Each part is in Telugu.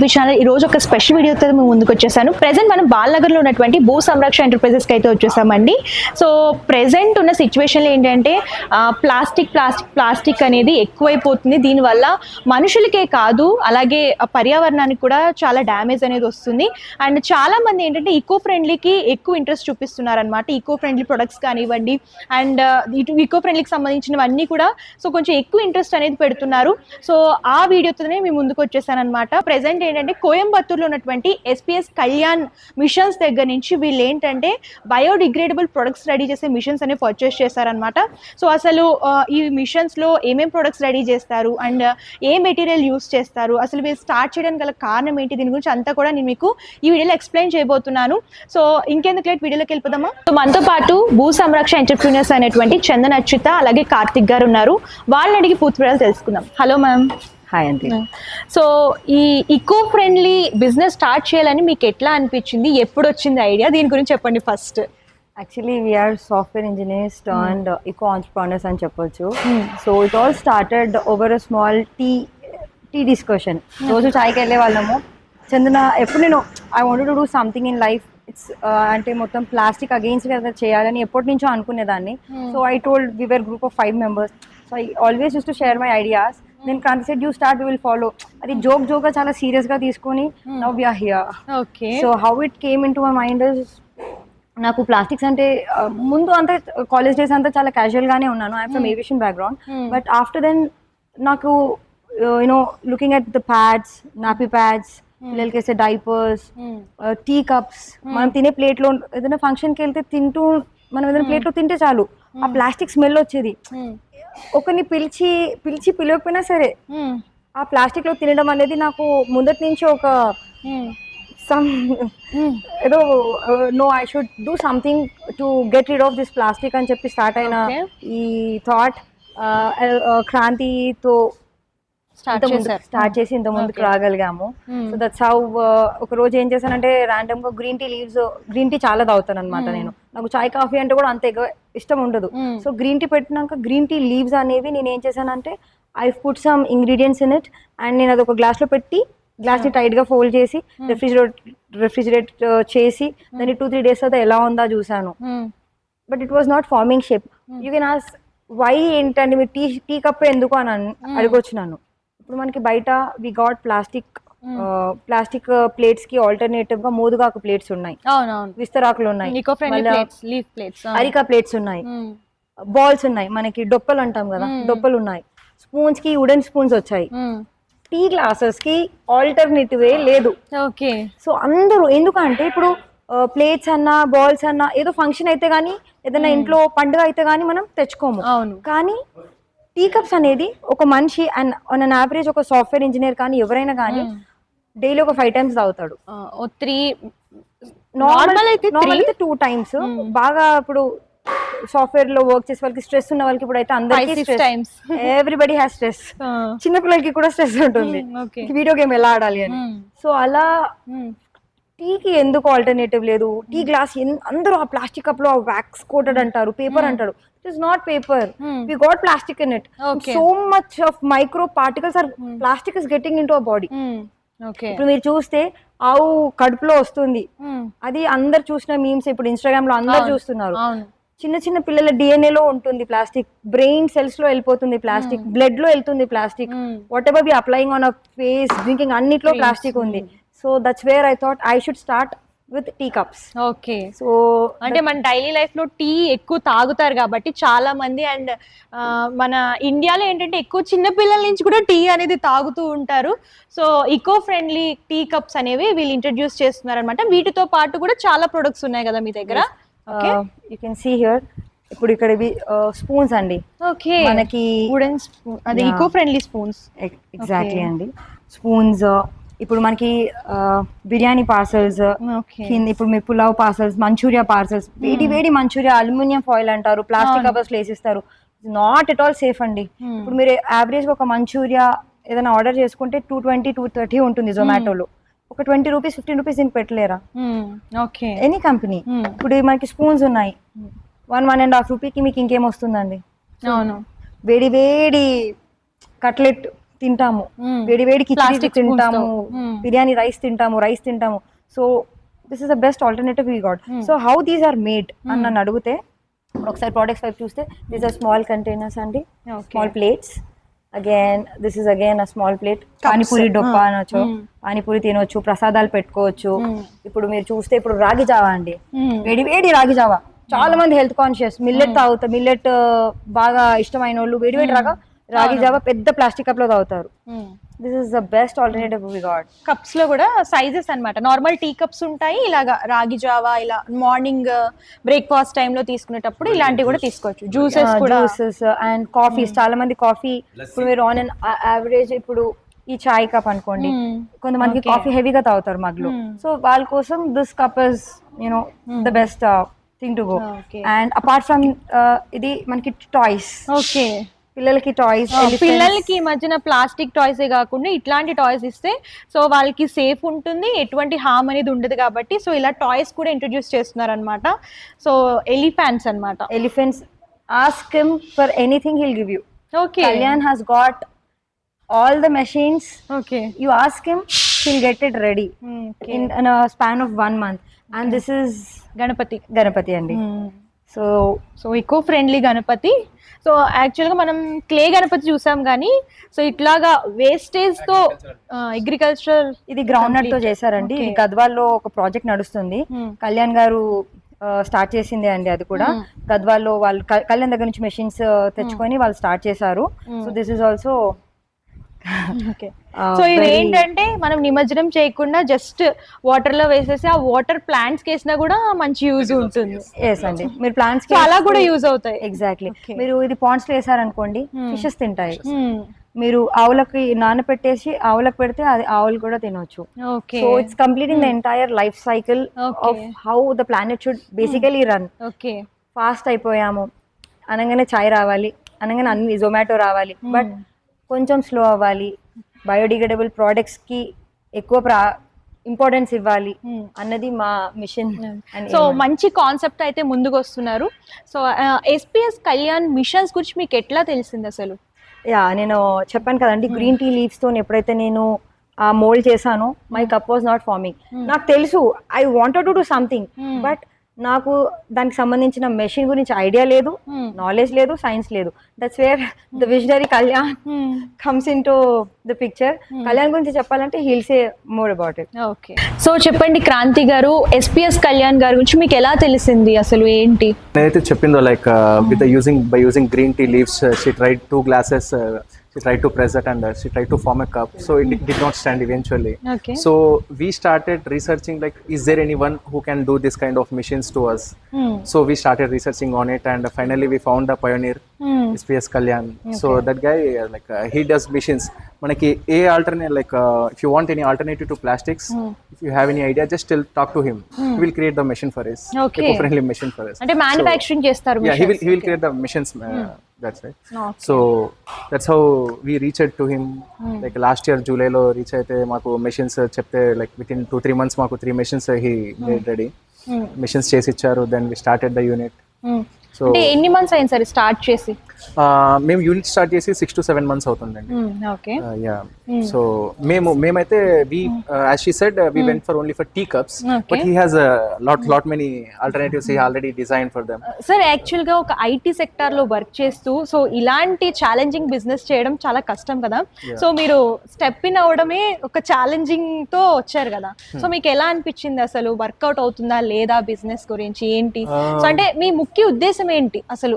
ఏపీ ఛానల్ ఈ రోజు ఒక స్పెషల్ వీడియోతో మేము ముందుకు వచ్చేసాను. ప్రెసెంట్ మనం బాలనగర్లో ఉన్నటువంటి భూ సంరక్షణ ఎంటర్ప్రైజెస్కి అయితే వచ్చేసామండి. సో ప్రెసెంట్ ఉన్న సిచ్యువేషన్లో ఏంటంటే ప్లాస్టిక్ ప్లాస్టిక్ ప్లాస్టిక్ అనేది ఎక్కువైపోతుంది. దీనివల్ల మనుషులకే కాదు అలాగే పర్యావరణానికి కూడా చాలా డ్యామేజ్ అనేది వస్తుంది. అండ్ చాలా మంది ఏంటంటే ఈకో ఫ్రెండ్లీకి ఎక్కువ ఇంట్రెస్ట్ చూపిస్తున్నారనమాట ఈకో ఫ్రెండ్లీ ప్రొడక్ట్స్ కానివ్వండి అండ్ ఇటు ఈకో ఫ్రెండ్లీకి సంబంధించినవన్నీ కూడా సో కొంచెం ఎక్కువ ఇంట్రెస్ట్ అనేది పెడుతున్నారు. సో ఆ వీడియోతోనే మేము ముందుకు వచ్చేసానమాట అనమాట ప్రెసెంట్ ఏంటంటే కోయంబత్తూర్లో ఉన్నటువంటి ఎస్పీఎస్ కళ్యాణ్ మిషన్స్ దగ్గర నుంచి వీళ్ళు ఏంటంటే బయోడిగ్రేడబుల్ ప్రొడక్ట్స్ రెడీ చేసే మిషన్స్ అనేవి పర్చేస్ చేశారనమాట సో అసలు ఈ మిషన్స్లో ఏమేం ప్రొడక్ట్స్ రెడీ చేస్తారు? అండ్ ఏ మెటీరియల్ యూస్ చేస్తారు? అసలు వీళ్ళు స్టార్ట్ చేయడానికి గల కారణం ఏంటి? దీని గురించి అంతా కూడా నేను మీకు ఈ వీడియోలో ఎక్స్ప్లెయిన్ చేయబోతున్నాను. సో ఇంకెందుకు లేట్? వీడియోలోకి వెళ్ళిపోదామా? సో మనతో పాటు భూ సంరక్షణ ఎంటర్ప్రీనర్స్ అనేటువంటి చందన్ అచ్యుత అలాగే కార్తిక్ గారు ఉన్నారు. వాళ్ళని అడిగి పూర్తి వివరాలు తెలుసుకుందాం. Hello ma'am. హాయ్ అండి సో ఈ ఈకో ఫ్రెండ్లీ బిజినెస్ స్టార్ట్ చేయాలని మీకు ఎట్లా అనిపించింది? ఎప్పుడు వచ్చింది ఐడియా దీని గురించి చెప్పండి first actually we are software engineers and eco entrepreneurs అని చెప్పొచ్చు. So it all started over a small tea tea discussion రోజు చాయ్కి వెళ్ళే వాళ్ళము. చందన ఎప్పుడు నేను I want to do something in life it's అంటే మొత్తం ప్లాస్టిక్ అగెయిన్స్ కదా చేయాలని ఎప్పటి నుంచో అనుకునేదాన్ని. So I told we are group of five members so I always use to share my ideas నేను Kranthi said you start will follow అది జోక్ జోక్గా చాలా సీరియస్గా తీసుకొని now we are here okay so how it came into my mind నాకు ప్లాస్టిక్స్ అంటే ముందు అంతా కాలేజ్ డేస్ అంతా చాలా casual గానే ఉన్నాను. I'm from aviation background but after then నాకు you know looking at the pads nappy pads పిల్లలకి వేసే డైపర్స్ టీ కప్స్ మనం తినే ప్లేట్లో ఏదైనా ఫంక్షన్కి వెళ్తే తింటూ మనం ఏదైనా ప్లేట్లో తింటే చాలు. ఆ ప్లాస్టిక్ స్మెల్ వచ్చేది. ఒకరిని పిలిచి పిలిచి పిలవకపోయినా సరే ఆ ప్లాస్టిక్లో తినడం అనేది నాకు మొదటి నుంచి ఒక సమ్ ఏదో no I should do something to get rid of this plastic అని చెప్పి స్టార్ట్ అయిన. ఈ థాట్ క్రాంతితో స్టార్ట్ చేసి ఇంత ముందుకు. రాగలిగాము. సో దట్స్ హౌ ఒక రోజు ఏం చేశానంటే ర్యాండమ్గా green tea leaves green tea చాలా తాగుతాను అనమాట నేను. నాకు చాయ్ కాఫీ అంటే కూడా అంత ఇష్టం ఉండదు. సో గ్రీన్ టీ పెట్టినాక గ్రీన్ టీ లీవ్స్ అనేవి నేను ఏం చేశానంటే I put some ingredients in it and నేను అది ఒక గ్లాస్లో పెట్టి గ్లాస్ని టైట్గా ఫోల్డ్ చేసి రెఫ్రిజిరేట్ రెఫ్రిజిరేట్ చేసి దాన్ని టూ త్రీ డేస్ తర్వాత ఎలా ఉందా చూసాను but it was not forming shape you can ask why ఏంటండి? మీరు టీ టీ కప్ ఎందుకు? అని అన్- అడగొచ్చు నన్ను ఇప్పుడు మనకి బయట వి గాట్ ప్లాస్టిక్ ప్లాస్టిక్ ప్లేట్స్కి ఆల్టర్నేటివ్గా మోదుగాకు ప్లేట్స్ ఉన్నాయి. విస్తరాకులు ఉన్నాయి. అరికా ప్లేట్స్ ఉన్నాయి. బాల్స్ ఉన్నాయి. మనకి డొప్పలు అంటాం కదా డొప్పలు ఉన్నాయి. స్పూన్స్కి వుడెన్ స్పూన్స్ వచ్చాయి. టీ గ్లాసెస్కి ఆల్టర్నేటివ్ లేదు. ఓకే. సో అందరూ ఎందుకంటే ఇప్పుడు ప్లేట్స్ అన్నా బాల్స్ అన్నా ఏదో ఫంక్షన్ అయితే కానీ ఏదైనా ఇంట్లో పండుగ అయితే కానీ మనం తెచ్చుకోము. అవును. కానీ టీ కప్స్ అనేది ఒక మనిషి అండ్ ఆన్ అన్ యావరేజ్ ఒక సాఫ్ట్వేర్ ఇంజనీర్ కానీ ఎవరైనా కానీ డైలీ ఒక ఫైవ్ టైమ్స్ తాగుతాడు. ఓ త్రీ నార్మల్ అయితే నార్మల్? అయితే టూ టైమ్స్ బాగా ఇప్పుడు సాఫ్ట్వేర్లో వర్క్ చేసే వాళ్ళకి స్ట్రెస్ ఉన్న వాళ్ళకి ఇప్పుడు అయితే అందరికీ స్ట్రెస్. ఎవ్రీబడి హ్యాస్ స్ట్రెస్ చిన్న పిల్లలకి కూడా స్ట్రెస్ ఉంటుంది. ఓకే వీడియో గేమ్ ఎలా ఆడాలి అని. సో అలా టీకి ఎందుకు ఆల్టర్నేటివ్ లేదు? టీ గ్లాస్ అందరూ ఆ ప్లాస్టిక్ కప్లో వ్యాక్స్ కోటెడ్ అంటారు పేపర్ అంటారు. It is not paper we got plastic in it. So much of micro particles or plastic is getting into body ఇప్పుడు మీరు చూస్తే ఆవు కడుపులో వస్తుంది. అది అందరు చూసిన మీమ్స్ ఇప్పుడు ఇన్స్టాగ్రామ్లో అందరు. చూస్తున్నారు. చిన్న చిన్న పిల్లల DNA లో ఉంటుంది ప్లాస్టిక్. బ్రెయిన్ సెల్స్లో వెళ్ళిపోతుంది ప్లాస్టిక్. బ్లడ్లో వెళ్తుంది plastic. Whatever be applying on a face drinking అన్నిట్లో ప్లాస్టిక్ ఉంది. So that's where I thought I should start with tea cups. Okay. So అంటే మన డైలీ లైఫ్లో టీ ఎక్కువ తాగుతారు కాబట్టి చాలా మంది అండ్ మన ఇండియాలో ఏంటంటే ఎక్కువ చిన్న పిల్లల నుంచి కూడా టీ అనేది తాగుతూ ఉంటారు. So eco friendly tea cups అనేవి వీళ్ళు ఇంట్రడ్యూస్ చేస్తున్నారు అనమాట వీటితో పాటు కూడా చాలా ప్రొడక్ట్స్ ఉన్నాయి కదా మీ దగ్గర? యూ కెన్ సీ హియర్ ఇప్పుడు ఇక్కడ స్పూన్స్ అండి. ఓకే మనకి వుడెన్ స్పూన్ అదే. Eco friendly spoons exactly. అండి. స్పూన్స్ ఇప్పుడు మనకి బిర్యానీ పార్సల్స్ ఇప్పుడు మీ పులావ్ పార్సల్స్ మంచూరియా పార్సల్స్ వేడి వేడి మంచూరియా అల్యూమినియం ఫాయిల్ అంటారు ప్లాస్టిక్. కవర్స్ వేసిస్తారు నాట్ ఎట్ ఆల్ సేఫ్ అండి. ఇప్పుడు మీరు యావరేజ్ ఒక మంచూరియా ఏదైనా ఆర్డర్ చేసుకుంటే టూ ట్వంటీ టూ థర్టీ ఉంటుంది జొమాటోలో. ఒక ట్వంటీ రూపీస్ ఫిఫ్టీన్ రూపీస్ దీనికి పెట్టలేరా? ఓకే. Any company. ఇప్పుడు మనకి స్పూన్స్ ఉన్నాయి. వన్ వన్ అండ్ హాఫ్ రూపీకి మీకు ఇంకేం వస్తుందండి? అవును. వేడి వేడి కట్లెట్ తింటాము. వేడి వేడి కిచిడి Plastic spoons తింటాము. బిర్యానీ రైస్ తింటాము రైస్ తింటాము. So this is the best alternative we got. So how these are made అని నన్ను అడిగితే ఒకసారి ప్రోడక్ట్స్ వైపు చూస్తే దీస్ ఆర్ స్మాల్ కంటైనర్స్ అండి. Small plates again this is again a small plate panipuri డొప్ప. అనొచ్చు. పానీపూరి తినొచ్చు ప్రసాదాలు పెట్టుకోవచ్చు. ఇప్పుడు మీరు చూస్తే ఇప్పుడు రాగి జావా అండి. వేడి వేడి రాగి జావా. చాలా మంది హెల్త్ కాన్షియస్ మిల్లెట్ తాగుతారు మిల్లెట్ బాగా ఇష్టమైన వాళ్ళు వేడి వేడి రాగా రాగి జావా పెద్ద ప్లాస్టిక్ కప్లో తాగుతారు. This is the best alternative we got కప్స్లో కూడా సైజెస్ అన్నమాట. నార్మల్ టీ కప్స్ ఉంటాయి ఇలాగా రాగి జావా ఇలా మార్నింగ్ బ్రేక్ఫాస్ట్ టైంలో తీసుకునేటప్పుడు ఇలాంటివి కూడా తీసుకోవచ్చు. జ్యూసెస్ కూడా. జ్యూసెస్ అండ్ కాఫీస్ చాలా మంది కాఫీ ఇప్పుడు మీరు ఆన్ అండ్ యావరేజ్ ఇప్పుడు ఈ చాయ్ కప్ అనుకోండి. కొంతమందికి. కాఫీ హెవీగా తాగుతారు మగ్లు. సో వాళ్ళ కోసం this cup is you know the best thing to go. And apart from ఇది మనకి టాయ్స్ ఓకే పిల్లలకి టాయ్స్ పిల్లలకి ఈ మధ్యన ప్లాస్టిక్ టాయ్స్ కాకుండా ఇట్లాంటి టాయ్స్ ఇస్తే సో వాళ్ళకి సేఫ్ ఉంటుంది ఎటువంటి హామ్ అనేది ఉండదు కాబట్టి సో ఇలా టాయ్స్ కూడా ఇంట్రొడ్యూస్ చేస్తున్నారు అనమాట సో ఎలిఫాంట్స్ అన్నమాట. Elephants ask him for anything he'll give you okay Kalyan has got all the machines. Okay him he'll get it ready in, in a span of one month. And this is Ganapati Ganapati అండి so so eco friendly Ganapati. So యాక్చువల్గా మనం క్లే గణపతి చూసాం కానీ సో ఇట్లాగా వేస్టేజ్తో అగ్రికల్చర్ ఇది గ్రౌండ్ నట్తో చేశారండి. ఇది గద్వాల్లో ఒక ప్రాజెక్ట్ నడుస్తుంది. కళ్యాణ్ గారు స్టార్ట్ చేసిందే అండి అది కూడా. Hmm. గద్వాల్లో వాళ్ళు కళ్యాణ్ దగ్గర నుంచి మెషిన్స్ తెచ్చుకొని వాళ్ళు స్టార్ట్ చేశారు. Hmm. So this is also so ఇది ఏంటంటే మనం నిమజ్జనం చేయకుండా జస్ట్ వాటర్లో వేసేసి ఆ వాటర్ ప్లాంట్స్ వేసినా కూడా మంచి యూజ్ ఉంటుంది. ఎస్ అండి. మీరు ప్లాంట్స్ సో అలా కూడా యూజ్ అవుతాయి. ఎగ్జాక్ట్లీ. మీరు ఇది పాండ్స్లో వేసారనుకోండి Hmm. ఫిషెస్ తింటాయి. Hmm. మీరు ఆవులకి నానపెట్టేసి ఆవులకు పెడితే అది ఆవులు కూడా తినొచ్చు. Okay so it's completing the entire life cycle. Of how the planet should basically run okay fast అయిపోయాము. అనగానే చాయ్ రావాలి. అనగానే అన్ని జొమాటో రావాలి. బట్ కొంచెం స్లో అవ్వాలి. బయోడిగ్రేడబుల్ ప్రోడక్ట్స్కి ఎక్కువ ప్రా ఇంపార్టెన్స్ ఇవ్వాలి Hmm. అన్నది మా మిషన్ సో మంచి కాన్సెప్ట్ అయితే ముందుకు వస్తున్నారు సో ఎస్పీఎస్ కళ్యాణ్ మిషన్స్ గురించి మీకు ఎట్లా తెలిసింది అసలు? యా నేను చెప్పాను కదండి గ్రీన్ టీ లీవ్స్తో ఎప్పుడైతే నేను ఆ మోల్డ్ చేశానో my cup was not forming నాకు తెలుసు I wanted to do something Hmm. But నాకు దానికి సంబంధించిన మెషిన్ గురించి ఐడియా లేదు Hmm. నాలెడ్జ్ లేదు సైన్స్ లేదు. That's where the visionary Kalyan comes into the picture Kalyan గురించి చెప్పాలంటే he'll say more about it okay so చెప్పండి క్రాంతి గారు ఎస్పీఎస్ కళ్యాణ్ గారి గురించి మీకు ఎలా తెలిసింది అసలు ఏంటి? నేనైతే చెప్పిందో like with using by using green tea leaves she tried two glasses She try to press it and uh, she tried to form a cup so it did not stand eventually okay so we started researching like is there anyone who can do this kind of machines to us so we started researching on it and finally we found a pioneer SPS Kalyan so that guy uh, like uh, he does machines మనకి a alternate like if you want any alternative to plastics if you have any idea just still talk to him will create the machine for is Okay. eco friendly machine for us అంటే మ్యానుఫ్యాక్చరింగ్ చేస్తారు yeah he will machines. he will create the that's right so that's how we reach to him like last year జూలైలో రీచ్ అయితే మాకు మెషిన్స్ చెప్తే like within two three months మాకు three machines he made ready machines చేసి ఇచ్చారు. Then we started the unit so ఎన్ని మంత్స్ అయింది సార్ స్టార్ట్ చేసి? మేము యూనిట్ స్టార్ట్ చేసి సిక్స్ టు సెవెన్ మంత్స్ అవుతుందండి. ఓకే యా సో మేము మేమైతే we as she said we went for only for tea cups. But he has lot lot many alternatives he already design for them sir యాక్చువల్గా ఒక ఐటీ సెక్టార్లో వర్క్ చేస్తూ సో ఇలాంటి ఛాలెంజింగ్ బిజినెస్ చేయడం చాలా కష్టం కదా? సో మీరు స్టెప్ ఇన్ అవడమే ఒక ఛాలెంజింగ్తో వచ్చారు కదా? సో మీకు ఎలా అనిపించింది అసలు? వర్కౌట్ అవుతుందా లేదా బిజినెస్ గురించి? ఏంటి? సో అంటే మీ ముఖ్య ఉద్దేశం ఏంటి అసలు?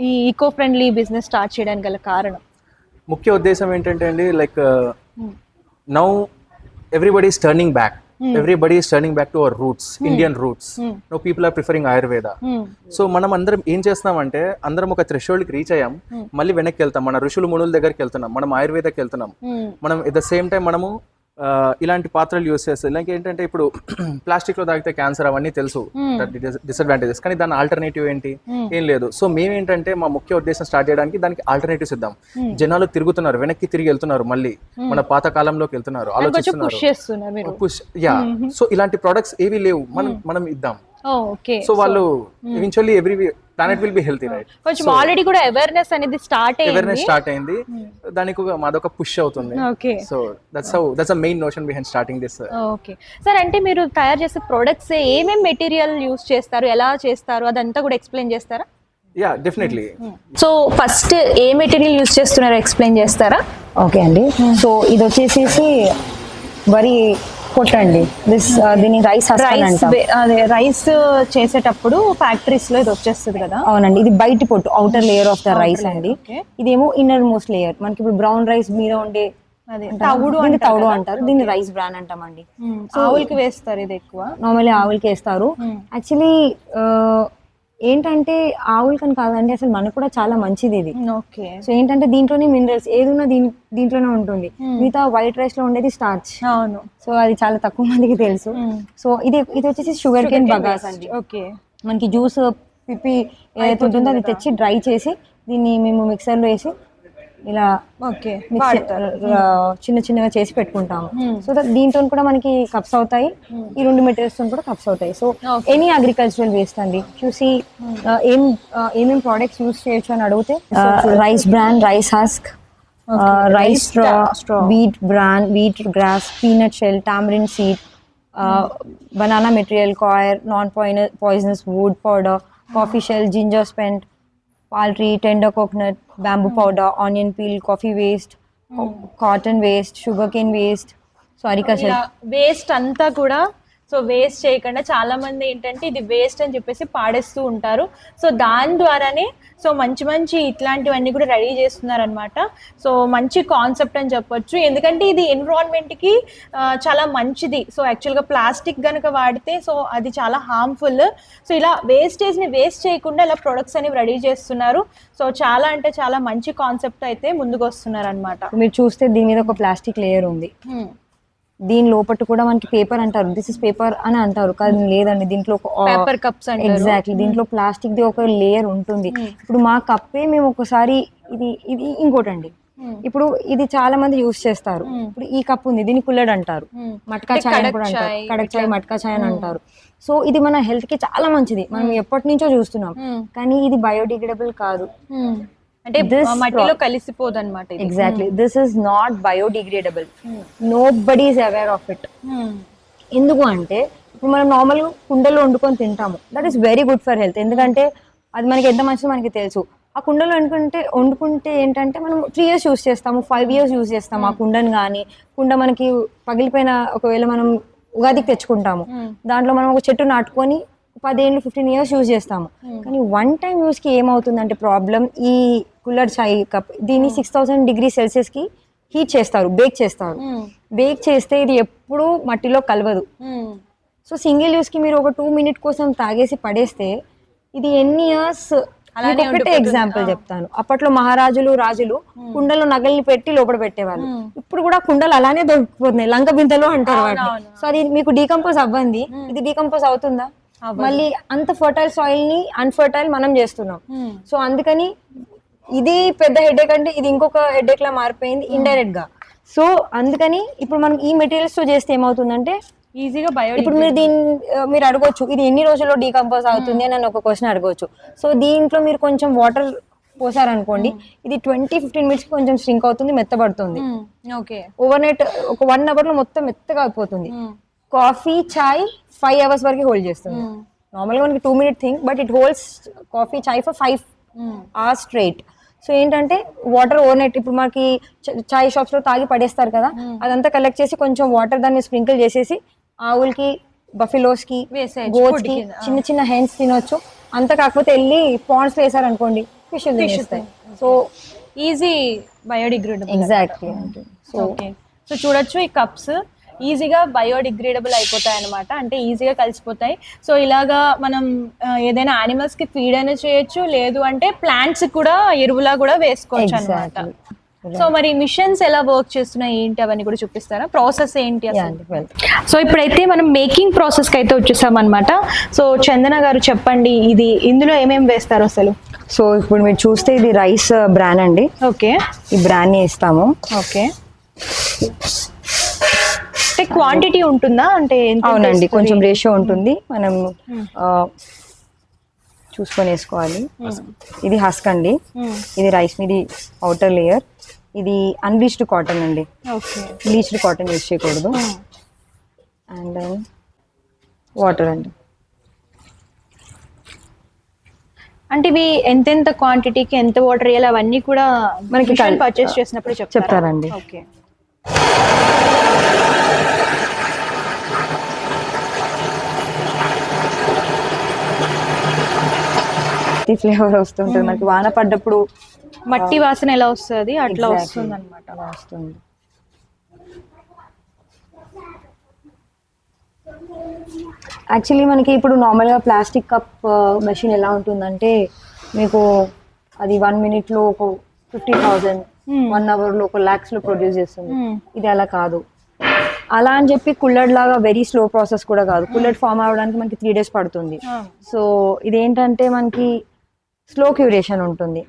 ఈ ఈకో ఫ్రెండ్లీ బిజినెస్ స్టార్ట్ చేయడానికి గల కారణం? ముఖ్య ఉద్దేశం ఏంటంటే అండి like now everybody is turning back everybody is turning back to our roots Indian roots no people are preferring Ayurveda so మనం అందరం ఏం చేస్తున్నామంటే అందరం ఒక థ్రెషోల్డ్కి రీచ్ అయ్యాం మళ్ళీ వెనక్కి వెళ్తాం మన ఋషులు మునుల దగ్గరికి వెళ్తున్నాం మనం ఆయుర్వేదకి వెళ్తున్నాం. మనం ఎట్ ద సేమ్ టైం మనము ఇలాంటి పాత్రలు యూస్ చేస్తాం లైక్ ఏంటంటే ఇప్పుడు ప్లాస్టిక్లో తాగితే క్యాన్సర్ అవన్నీ తెలుసు. డిసడ్వాంటేజెస్ కానీ దాని ఆల్టర్నేటివ్ ఏంటి? ఏం లేదు. సో మేమేంటంటే మా ముఖ్య ఉద్దేశం స్టార్ట్ చేయడానికి దానికి ఆల్టర్నేటివ్స్ ఇద్దాం. జనాలు తిరుగుతున్నారు. వెనక్కి తిరిగి వెళ్తున్నారు మళ్ళీ. మన పాత కాలంలోకి వెళ్తున్నారు. ఆలోచిస్తున్నారు. యా సో ఇలాంటి ప్రొడక్ట్స్ ఏవి లేవు. మనం మనం ఇద్దాం. సో వాళ్ళు eventually every planet will be healthy right కొంచెం ఆల్రెడీ కూడా అవేర్నెస్ అనేది స్టార్ట్ అవేర్నెస్ అయ్యింది స్టార్ట్ అయింది. దానికి ఒక మాదొక పుష్ అవుతుంది. Okay so that's how that's a main notion behind starting this okay sir అంటే మీరు తయారు చేసే ప్రొడక్ట్స్ ఏమేమి మెటీరియల్ యూస్ చేస్తారు? ఎలా చేస్తారు? అదంతా కూడా ఎక్స్ప్లెయిన్ చేస్తారా? యా డెఫినెట్లీ సో ఫస్ట్ ఏ మెటీరియల్ యూస్ చేస్తున్నారో ఎక్స్ప్లెయిన్ చేస్తారా? ఓకే అండి. సో ఇది వచ్చేసేసి వరి దిస్ దీని రైస్ రైస్ అంటాం. అదే రైస్ చేసేటప్పుడు ఫ్యాక్టరీస్లో ఇది వచ్చేస్తుంది కదా? అవునండి. ఇది బయటి పొట్టు outer layer of the rice అండి. ఇదేమో ఇన్నర్ మోస్ట్ లేయర్ మనకి ఇప్పుడు బ్రౌన్ రైస్ మీద ఉండే. తవుడు అంటారు తవుడు. అంటారు. దీన్ని రైస్ బ్రాన్ అంటామండి. ఆవులకి వేస్తారు ఇది ఎక్కువ. నార్మల్లీ ఆవులకి వేస్తారు. Hmm. యాక్చువల్లీ ఏంటంటే ఆవులకని కాదండి అసలు మనకు కూడా చాలా మంచిది ఇది. ఓకే. సో ఏంటంటే దీంట్లోనే మినరల్స్ ఏదున్నా దీని దీంట్లోనే ఉంటుంది. మిగతా వైట్ రైస్లో ఉండేది స్టార్చ్. అవును. సో అది చాలా తక్కువ మందికి తెలుసు. సో ఇది ఇది వచ్చేసి షుగర్ కేన్ బగాస్. అండి. ఓకే. మనకి జ్యూస్ పిప్పి ఏదైతే ఉంటుందో అది తెచ్చి డ్రై చేసి దీన్ని మేము మిక్సర్లో వేసి ఇలా చిన్న చిన్నగా చేసి పెట్టుకుంటాము. సో దట్ దీంతో కూడా మనకి కప్స్ అవుతాయి. ఈ రెండు మెటీరియల్స్తో కూడా కప్స్ అవుతాయి. సో. ఎనీ అగ్రికల్చరల్ వేస్ట్ అండి. చూసి ఏం ఏమేం ప్రోడక్ట్స్ యూస్ చేయొచ్చు అని అడిగితే rice bran rice husk rice straw. Wheat bran wheat grass peanut shell tamarind seed banana material coir non poisonous wood powder coffee shell ginger spent poultry tender coconut bamboo powder onion peel coffee waste cotton waste sugar cane waste sorry kashaya waste అంతా కూడా సో వేస్ట్ చేయకుండా చాలా మంది ఏంటంటే ఇది వేస్ట్ అని చెప్పేసి పాడేస్తూ ఉంటారు. సో దాని ద్వారానే సో మంచి మంచి ఇట్లాంటివన్నీ కూడా రెడీ చేస్తున్నారు అనమాట సో మంచి కాన్సెప్ట్ అని చెప్పొచ్చు. ఎందుకంటే ఇది ఎన్విరాన్మెంట్కి చాలా మంచిది. సో యాక్చువల్గా ప్లాస్టిక్ కనుక వాడితే సో అది చాలా హార్మ్ఫుల్ సో ఇలా వేస్టేజ్ని వేస్ట్ చేయకుండా ఇలా ప్రొడక్ట్స్ అనేవి రెడీ చేస్తున్నారు. సో చాలా అంటే చాలా మంచి కాన్సెప్ట్ అయితే ముందుకు వస్తున్నారు అనమాట మీరు చూస్తే దీని మీద ఒక ప్లాస్టిక్ లేయర్ ఉంది. దీని లోపల కూడా మనకి పేపర్ అంటారు. దిస్ ఇస్ పేపర్ అని అంటారు. కానీ లేదండి దీంట్లో పేపర్ కప్స్ ఎగ్జాక్ట్లీ దీంట్లో ప్లాస్టిక్ ది ఒక లేయర్ ఉంటుంది. ఇప్పుడు మా కప్పే మేము ఒకసారి ఇది ఇది ఇంకోటండి. ఇప్పుడు ఇది చాలా మంది యూస్ చేస్తారు. ఇప్పుడు ఈ కప్ ఉంది దీన్ని కుల్లడ్ అంటారు. Hmm. మట్కా చాయ్ అని కడక్ కూడా అంటారు. కడక్ చాయ్ మట్కా చాయ్ అని అంటారు. సో ఇది మన హెల్త్కి చాలా మంచిది. మనం ఎప్పటి నుంచో చూస్తున్నాం. Hmm. కానీ ఇది బయోడిగ్రేడబుల్ కాదు. అంటే మట్టిలో కలిసిపోదు అనమాట exactly this is not biodegradable nobody is aware of it ఎందుకు అంటే ఇప్పుడు మనం నార్మల్గా కుండలో వండుకొని తింటాము. That is very good for health ఎందుకంటే అది మనకి ఎంత మంచిదో మనకి తెలుసు. ఆ కుండలో వండుకుంటే వండుకుంటే ఏంటంటే మనం త్రీ ఇయర్స్ యూస్ చేస్తాము. ఫైవ్ ఇయర్స్ యూస్ చేస్తాము ఆ కుండను కానీ కుండ మనకి పగిలిపోయిన ఒకవేళ మనం ఉగాదికి తెచ్చుకుంటాము. దాంట్లో మనం ఒక చెట్టు నాటుకొని పదేళ్ళు ఫిఫ్టీన్ ఇయర్స్ యూజ్ చేస్తాము. కానీ వన్ టైం యూస్కి ఏమవుతుందంటే ప్రాబ్లం ఈ కూలర్ చాయ్ కప్ దీన్ని సిక్స్ థౌసండ్ డిగ్రీ సెల్సియస్కి హీట్ చేస్తారు బేక్ చేస్తారు. బేక్ చేస్తే ఇది ఎప్పుడూ మట్టిలో కలవదు. సో సింగిల్ యూస్కి మీరు ఒక టూ మినిట్ కోసం తాగేసి పడేస్తే ఇది ఎన్ని ఇయర్స్ ఒకటే ఎగ్జాంపుల్ చెప్తాను. అప్పట్లో మహారాజులు రాజులు కుండలో నగల్ని పెట్టి లోపల పెట్టేవాళ్ళు. ఇప్పుడు కూడా కుండలు అలానే దొరికిపోతున్నాయి. లంక బిందెలు అంటారు వాటిని. సో అది మీకు డీకంపోజ్ అవ్వండి ఇది డీకంపోజ్ అవుతుందా? మళ్ళీ అంత ఫర్టైల్ సాయిల్ని అన్ఫర్టైల్ మనం చేస్తున్నాం. సో అందుకని ఇది పెద్ద హెడేక్ అంటే ఇది ఇంకొక హెడేక్ లా మారిపోయింది ఇండైరెక్ట్గా. సో అందుకని ఇప్పుడు మనం ఈ మెటీరియల్స్తో చేస్తే ఏమవుతుందంటే ఈజీగా బయో ఇప్పుడు మీరు దీన్ని ఆ, మీరు అడగొచ్చు. ఇది ఎన్ని రోజుల్లో డీకంపోజ్ అవుతుంది అని ఒక క్వశ్చన్ అడగొచ్చు. సో దీంట్లో మీరు కొంచెం వాటర్ పోసారనుకోండి ఇది ట్వంటీ ఫిఫ్టీన్ మినిట్స్ కొంచెం స్ట్రింక్ అవుతుంది మెత్తబడుతుంది. ఓకే ఓవర్ నైట్ ఒక వన్ అవర్లో మొత్తం మెత్తగా అయిపోతుంది. కాఫీ చాయ్ ఫైవ్ అవర్స్ వరకు హోల్డ్ చేస్తుంది. నార్మల్గా మనకి two minute thing but it holds coffee chai for five hours straight so ఏంటంటే వాటర్ ఓవర్ నైట్ ఇప్పుడు మనకి చాయ్ షాప్స్లో తాగి పడేస్తారు కదా అదంతా కలెక్ట్ చేసి కొంచెం వాటర్ దాన్ని స్ప్రింకిల్ చేసేసి ఆవులకి బఫిలోస్కి వేసేయచ్చు, గోట్స్ food కి కింద. చిన్న చిన్న హెన్స్ తినొచ్చు. అంత కాకపోతే వెళ్ళి పాండ్స్ వేసారు అనుకోండి fish తినేస్తాయి. So easy biodegradable exactly so so చూడొచ్చు ఈ కప్స్ ఈజీగా బయోడిగ్రేడబుల్ అయిపోతాయి అనమాట అంటే ఈజీగా కలిసిపోతాయి. సో ఇలాగా మనం ఏదైనా animals కి ఫీడ్ అయినా చేయొచ్చు. లేదు అంటే ప్లాంట్స్ కూడా ఎరువులా కూడా వేసుకోవచ్చు అనమాట. సో మరి మిషన్స్ ఎలా వర్క్ చేస్తున్నాయి? ఏంటి? అవన్నీ కూడా చూపిస్తారా? ప్రాసెస్ ఏంటి సో ఇప్పుడైతే మనం మేకింగ్ ప్రాసెస్కి అయితే వచ్చేసాం అనమాట సో చందన గారు చెప్పండి ఇది ఇందులో ఏమేమి వేస్తారు అసలు? సో ఇప్పుడు మీరు చూస్తే ఇది రైస్ బ్రాన్ అండి. ఓకే ఈ బ్రాన్ని ఇస్తాము ఓకే క్వాంటిటీ ఉంటుందా? అంటే అవునండి? కొంచెం రేషియో ఉంటుంది. మనం ఆ, చూసుకొని వేసుకోవాలి ఇది హస్క్ అండి. ఇది రైస్ మీది అవుటర్ లేయర్ ఇది అన్బ్లీచ్డ్ కాటన్ అండి. బ్లీచ్డ్ కాటన్ యూజ్ చేయకూడదు. అండ్ వాటర్ అండి. అంటే ఇవి ఎంతెంత క్వాంటిటీకి ఎంత వాటర్ వేయాలి అవన్నీ కూడా మనకి పర్చేస్ చేసినప్పుడు చెప్తారా? చెప్తారండి. ఓకే ఫ్లేవర్ వస్తుంటుంది. మనకి వాన పడ్డప్పుడు మట్టి వాసన ఎలా వస్తుంది? అట్లా. వస్తుంది అనమాట వస్తుంది. యాక్చువల్లీ మనకి ఇప్పుడు నార్మల్గా ప్లాస్టిక్ కప్ మెషిన్ ఎలా ఉంటుందంటే మీకు అది వన్ మినిట్లో ఒక ఫిఫ్టీ థౌజండ్ Hmm. వన్ అవర్లో ఒక ల్యాక్స్లో ప్రొడ్యూస్ చేస్తుంది. Hmm. ఇది అలా కాదు. అలా అని చెప్పి కుల్లడ్ లాగా వెరీ స్లో ప్రాసెస్ కూడా కాదు. కుల్లడ్ ఫామ్ అవ్వడానికి మనకి త్రీ డేస్ పడుతుంది. సో ఇదేంటంటే మనకి స్లో క్యూరేషన్ ఉంటుంది.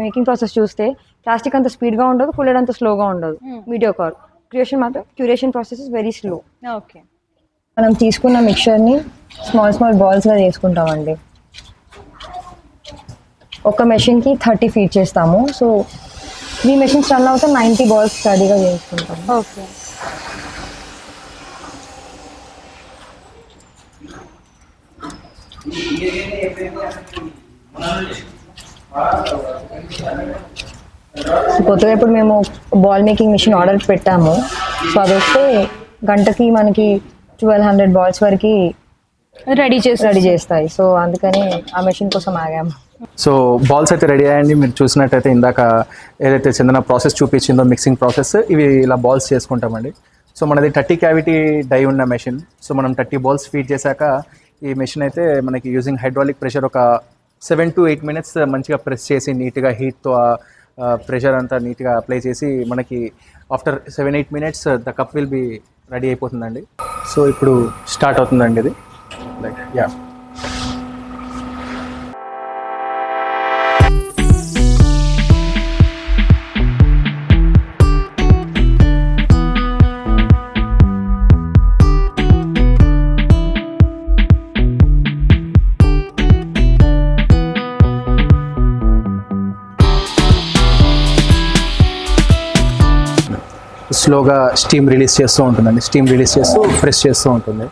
మేకింగ్ ప్రాసెస్ చూస్తే ప్లాస్టిక్ అంత స్పీడ్గా ఉండదు కుల్లడ్ అంత స్లోగా ఉండదు. మీడియో కార్ క్యూరేషన్ మాత్రం curation process is very slow okay మనం తీసుకున్న మిక్చర్ని స్మాల్ స్మాల్ బాల్స్గా చేసుకుంటామండి. ఒక మెషిన్కి థర్టీ ఫీట్ చేస్తాము. సో త్రీ మెషిన్స్ రన్ అవుతే నైంటీ బాల్స్ స్టడీగా చేసుకుంటాము. ఓకే కొత్తగా ఇప్పుడు మేము బాల్ మేకింగ్ మిషన్ ఆర్డర్ పెట్టాము. సో అది వస్తే గంటకి మనకి ట్వెల్వ్ హండ్రెడ్ బాల్స్ వరకు రెడీ చేసి రెడీ చేస్తాయి. సో అందుకని ఆ మెషిన్ కోసం ఆగాము. సో బాల్స్ అయితే రెడీ అయ్యండి మీరు చూసినట్టయితే ఇందాక ఏదైతే చందన ప్రాసెస్ చూపించిందో మిక్సింగ్ ప్రాసెస్ ఇవి ఇలా బాల్స్ చేసుకుంటామండి. సో మనది థర్టీ క్యావిటీ డై ఉన్న మెషిన్ సో మనం థర్టీ బాల్స్ ఫీడ్ చేశాక ఈ మెషిన్ అయితే మనకి యూజింగ్ హైడ్రాలిక్ ప్రెషర్ ఒక సెవెన్ టు ఎయిట్ మినిట్స్ మంచిగా ప్రెస్ చేసి నీట్గా హీట్తో ప్రెషర్ అంతా నీట్గా అప్లై చేసి మనకి after seven eight minutes uh, the cup will be ready అయిపోతుందండి. సో ఇప్పుడు స్టార్ట్ అవుతుందండి ఇది. లైక్ యా స్లోగా స్టీమ్ రిలీజ్ చేస్తూ ఉంటుందండి. స్టీమ్ రిలీజ్ చేస్తూ ప్రెస్ చేస్తూ ఉంటుంది.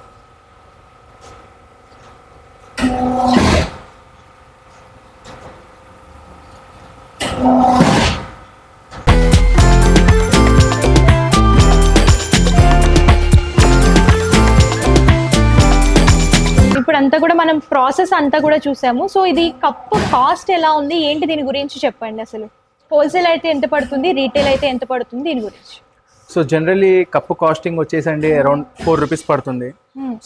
ఇప్పుడు అంతా కూడా మనం ప్రాసెస్ అంతా కూడా చూసాము. సో ఇది కప్పు కాస్ట్ ఎలా ఉంది? ఏంటి దీని గురించి చెప్పండి అసలు. హోల్సేల్ అయితే ఎంత పడుతుంది? రీటైల్ అయితే ఎంత పడుతుంది దీని గురించి? సో జనరలీ కప్పు కాస్టింగ్ వచ్చేసండి అరౌండ్ ఫోర్ రూపీస్ పడుతుంది.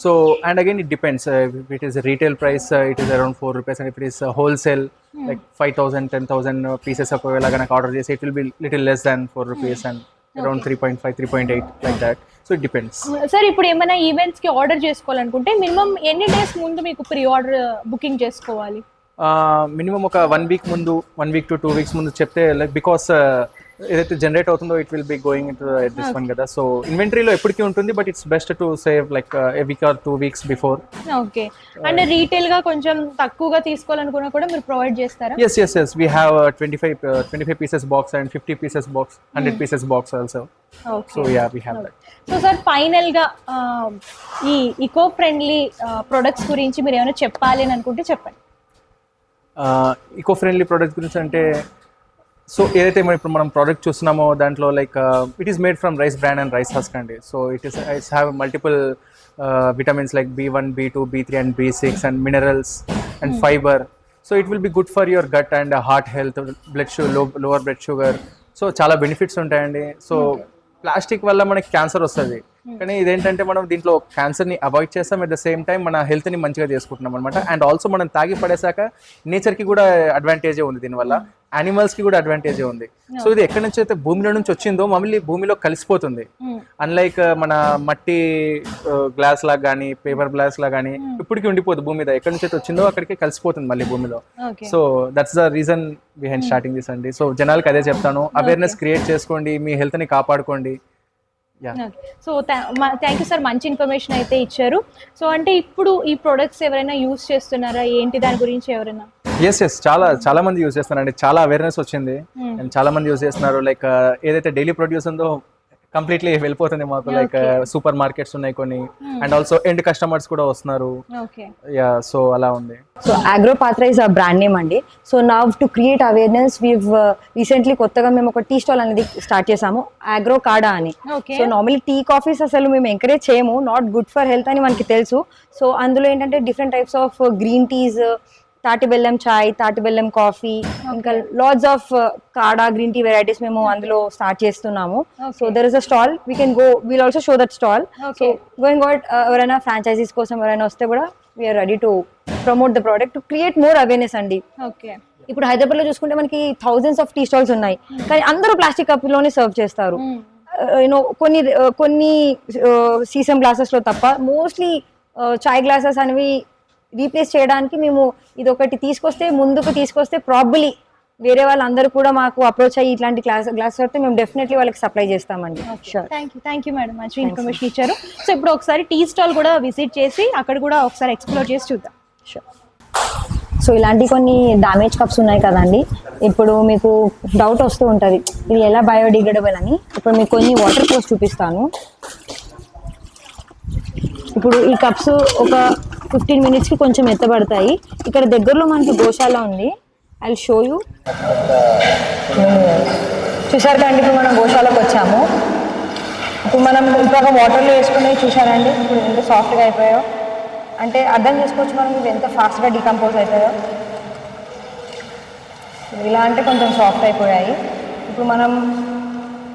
So and again it depends it is retail price it is around four rupees and it is wholesale like five thousand ten thousand pieces ఒకవేళ కనుక ఆర్డర్ చేసి it will be little less than four rupees and around three point five three point eight like that so it depends sir ఇప్పుడు ఏమైనా ఈవెంట్స్కి ఆర్డర్ చేసుకోవాలనుకుంటే మినిమం ఎన్ని డేస్ ముందు మీకు ప్రీ ఆర్డర్ బుకింగ్ చేసుకోవాలి? మినిమం ఒక వన్ వీక్ ముందు one week to two weeks ముందు చెప్తే లైక్ బికాస్ ఏదైతే జనరేట్ అవుతుందో it will be going in this one కదా. సో ఇన్వెంటరీలో ఎప్పటికీ ఉంటుంది but it's best to save like a week or two weeks before okay and రీటైల్గా కొంచెం తక్కువగా తీసుకోవాలనుకున్నా కూడా మీరు ప్రొవైడ్ చేస్తారా? Yes yes yes. We have uh, 25 uh, 25 pieces box and 50 pieces box 100 pieces box also. Okay so yeah we have that. So sir ఫైనల్గా ఈ ఈకో ఫ్రెండ్లీ ప్రొడక్ట్స్ గురించి మీరు ఏమైనా చెప్పాలి అని అనుకుంటే చెప్పండి. ఈకో ఫ్రెండ్లీ ప్రోడక్ట్ గురించి అంటే సో ఏదైతే మనం ఇప్పుడు మనం ప్రోడక్ట్ చూస్తున్నామో దాంట్లో like it is made from rice bran and rice husk అండి. So it is it's have multiple vitamins like B one B two B three and B six and minerals and fibre so it will be good for your gut and heart health blood షు low lower blood sugar so చాలా బెనిఫిట్స్ ఉంటాయండి. సో ప్లాస్టిక్ వల్ల మనకి క్యాన్సర్ వస్తుంది. కానీ ఇదేంటంటే మనం దీంట్లో క్యాన్సర్ని అవాయిడ్ చేస్తాం అట్ ద సేమ్ టైం మన హెల్త్ని మంచిగా చేసుకుంటున్నాం అనమాట అండ్ ఆల్సో మనం తాగి పడేసాక నేచర్కి కూడా అడ్వాంటేజే ఉంది దీనివల్ల. యానిమల్స్కి కూడా అడ్వాంటేజే ఉంది. సో ఇది ఎక్కడి నుంచి అయితే భూమిలో నుంచి వచ్చిందో మమ్మల్ని భూమిలో కలిసిపోతుంది. అన్లైక్ మన మట్టి గ్లాస్ లాగా కానీ పేపర్ గ్లాస్ లాగా కానీ ఇప్పటికీ ఉండిపోదు భూమి మీద. ఎక్కడి నుంచి అయితే వచ్చిందో అక్కడికి కలిసిపోతుంది మళ్ళీ భూమిలో. So that's the reason behind starting this అండి సో జనాలకి అదే చెప్తాను. అవేర్నెస్ క్రియేట్ చేసుకోండి మీ హెల్త్ని కాపాడుకోండి. Yeah so thank you sir మంచి ఇన్ఫర్మేషన్ అయితే ఇచ్చారు. సో అంటే ఇప్పుడు ఈ ప్రొడక్ట్స్ ఎవరైనా యూస్ చేస్తున్నారా? ఏంటి? దాని గురించి ఎవరైనా? ఎస్ ఎస్ చాలా చాలా మంది యూజ్ చేస్తున్నారండి. చాలా అవేర్నెస్ వచ్చింది. Hmm. అండ్ చాలా మంది యూజ్ చేస్తున్నారు. లైక్ ఏదైతే డైలీ ప్రొడ్యూస్ ఉందో కంప్లీట్లీ వెళ్ళిపోతుంది మాకు లైక్ సూపర్ మార్కెట్స్ ఉన్నాయి కొన్ని. అండ్ ఆల్సో ఎండ్ కస్టమర్స్ కూడా వస్తున్నారు. యా సో అలా ఉంది. So Agropatra is a brand name అండి. So now to create awareness we've recently కొత్తగా మేము ఒక టీ స్టాల్ అనేది స్టార్ట్ చేసాము. అగ్రో కాడా అని. సో నార్మల్లీ టీ కాఫీస్ అసలు మేము ఎంకరేజ్ చేయము. నాట్ గుడ్ ఫర్ హెల్త్ అని మనకి తెలుసు. సో అందులో ఏంటంటే different types of green teas తాటి బెల్లం చాయ్ తాటి బెల్లం కాఫీ ఇంకా lots of kadha green tea varieties మేము అందులో స్టార్ట్ చేస్తున్నాము. So there is a stall we can go we'll also show that stall so. Going out ఎవరైనా ఫ్రాంచైజీస్ కోసం ఎవరైనా వస్తే కూడా we're ready to promote the product to create more awareness అండి. ఓకే. ఇప్పుడు హైదరాబాద్లో చూసుకుంటే మనకి థౌజండ్స్ ఆఫ్ టీ స్టాల్స్ ఉన్నాయి. కానీ అందరూ ప్లాస్టిక్ కప్లోనే సర్వ్ చేస్తారు యూనో కొన్ని uh, కొన్ని సీసమ్ గ్లాసెస్లో తప్ప మోస్ట్లీ చాయ్ గ్లాసెస్ అనేవి రీప్లేస్ చేయడానికి మేము ఇది ఒకటి తీసుకొస్తే ముందుకు తీసుకొస్తే ప్రాబలీ వేరే వాళ్ళందరూ కూడా మాకు అప్రోచ్ అయ్యి ఇట్లాంటి గ్లాస్ గ్లాస్ వస్తే మేము డెఫినెట్లీ వాళ్ళకి సప్లై చేస్తామండి. Sure thank you thank you madam మంచి ఇన్ఫర్మేషన్ ఇచ్చారు. సో ఇప్పుడు ఒకసారి టీ స్టాల్ కూడా విజిట్ చేసి అక్కడ కూడా ఒకసారి ఎక్స్ప్లోర్ చేసి చూద్దాం. షూర్ సో ఇలాంటి కొన్ని డామేజ్ కప్స్ ఉన్నాయి కదండి. ఇప్పుడు మీకు డౌట్ వస్తూ ఉంటుంది. ఇది ఎలా బయోడిగ్రేడబుల్ అని? ఇప్పుడు మీకు కొన్ని వాటర్ పోస్ట్ చూపిస్తాను. ఇప్పుడు ఈ కప్స్ ఒక ఫిఫ్టీన్ మినిట్స్కి కొంచెం ఎత్తబడతాయి. ఇక్కడ దగ్గరలో మనకి గోశాల ఉంది. ఐ షో యూ చూసారు కదండి ఇప్పుడు మనం గోశాలకు వచ్చాము. ఇప్పుడు మనం ఇంకొక వాటర్లో వేసుకుని చూసారండి ఇప్పుడు ఎంత సాఫ్ట్గా అయిపోయాయో అంటే అర్థం చేసుకోవచ్చు మనం ఇవి ఎంత ఫాస్ట్గా డికంపోజ్ అవుతాయో ఇలా అంటే కొంచెం సాఫ్ట్ అయిపోయాయి. ఇప్పుడు మనం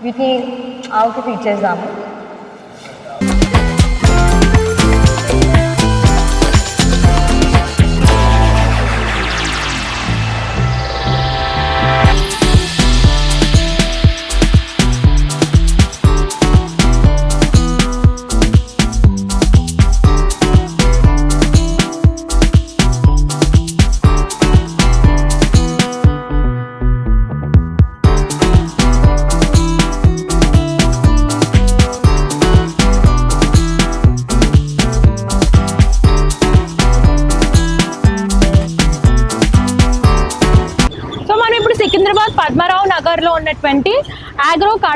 వీటిని ఆవుకి ఫీడ్ చేద్దాము.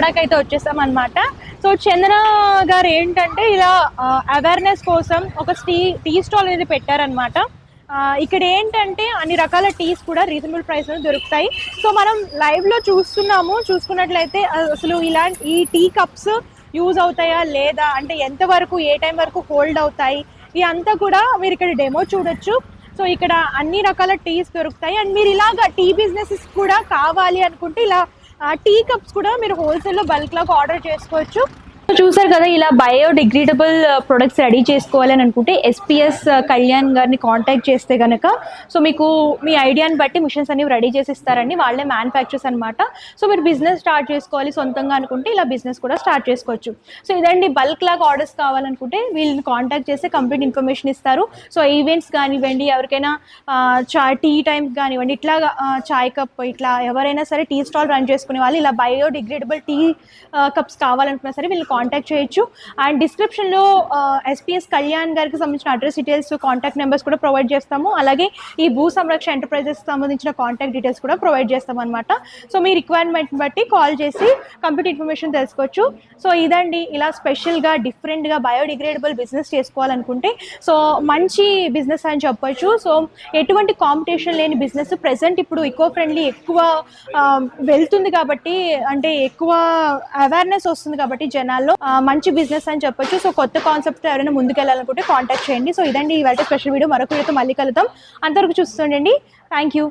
ఆగ్రో అయితే వచ్చేసాం అనమాట సో చందన గారు ఏంటంటే ఇలా అవేర్నెస్ కోసం ఒక టీ టీ స్టాల్ అనేది పెట్టారనమాట ఇక్కడ ఏంటంటే అన్ని రకాల టీస్ కూడా రీజనబుల్ ప్రైస్లో దొరుకుతాయి. సో మనం లైవ్లో చూస్తున్నాము. చూసుకున్నట్లయితే అసలు ఇలాంటి ఈ టీ కప్స్ యూజ్ అవుతాయా లేదా? అంటే ఎంతవరకు ఏ టైం వరకు హోల్డ్ అవుతాయి? ఇవి అంతా కూడా మీరు ఇక్కడ డెమో చూడొచ్చు. సో ఇక్కడ అన్ని రకాల టీస్ దొరుకుతాయి. అండ్ మీరు ఇలాగా టీ బిజినెసెస్ కూడా కావాలి అనుకుంటే ఇలా టీ కప్స్ కూడా మీరు హోల్సేల్లో బల్క్ లాగా ఆర్డర్ చేసుకోవచ్చు. చూసారు కదా ఇలా బయోడిగ్రేడబుల్ ప్రొడక్ట్స్ రెడీ చేసుకోవాలని అనుకుంటే ఎస్పీఎస్ కళ్యాణ్ గారిని కాంటాక్ట్ చేస్తే కనుక సో మీకు మీ ఐడియాని బట్టి మిషన్స్ అనేవి రెడీ చేసి ఇస్తారండి వాళ్ళే మ్యానుఫ్యాక్చర్స్ అనమాట సో మీరు బిజినెస్ స్టార్ట్ చేసుకోవాలి సొంతంగా అనుకుంటే ఇలా బిజినెస్ కూడా స్టార్ట్ చేసుకోవచ్చు. సో ఇదండి బల్క్ లాగా ఆర్డర్స్ కావాలనుకుంటే వీళ్ళని కాంటాక్ట్ చేస్తే కంప్లీట్ ఇన్ఫర్మేషన్ ఇస్తారు. సో ఈవెంట్స్ కానివ్వండి ఎవరికైనా చా టీ టైం కానివ్వండి ఇట్లా చాయ్ కప్ ఇట్లా ఎవరైనా సరే టీ స్టాల్ రన్ చేసుకునే వాళ్ళు ఇలా బయోడిగ్రేడబుల్ టీ కప్స్ కావాలనుకున్నా సరే వీళ్ళు కాంటాక్ట్ చేయొచ్చు. అండ్ డిస్క్రిప్షన్లో ఎస్పీఎస్ కళ్యాణ్ గారికి సంబంధించిన అడ్రస్ డీటెయిల్స్ కాంటాక్ట్ నెంబర్స్ కూడా ప్రొవైడ్ చేస్తాము. అలాగే ఈ భూ సంరక్షణ ఎంటర్ప్రైజెస్ సంబంధించిన కాంటాక్ట్ డీటెయిల్స్ కూడా ప్రొవైడ్ చేస్తాం అనమాట సో మీ రిక్వైర్మెంట్ బట్టి కాల్ చేసి కంప్లీట్ ఇన్ఫర్మేషన్ తెలుసుకోవచ్చు. సో ఇదండి. ఇలా స్పెషల్గా డిఫరెంట్గా బయోడిగ్రేడబుల్ బిజినెస్ చేసుకోవాలనుకుంటే సో మంచి బిజినెస్ అని చెప్పొచ్చు. సో ఎటువంటి కాంపిటీషన్ లేని బిజినెస్ ప్రజెంట్ ఇప్పుడు ఎక్కువ ఫ్రెండ్లీ ఎక్కువ వెళ్తుంది కాబట్టి అంటే ఎక్కువ అవేర్నెస్ వస్తుంది కాబట్టి జనాల్లో ఆ, మంచి బిజినెస్ అని చెప్పొచ్చు. సో కొత్త కాన్సెప్ట్ ఎవరైనా ముందుకెళ్ళాలనుకుంటే కాంటాక్ట్ చేయండి. సో ఇదండి ఇవాళ స్పెషల్ వీడియో మరొక వీడియోతో మళ్ళీ కలుద్దాం. అంతవరకు చూస్తుండండి థ్యాంక్ యూ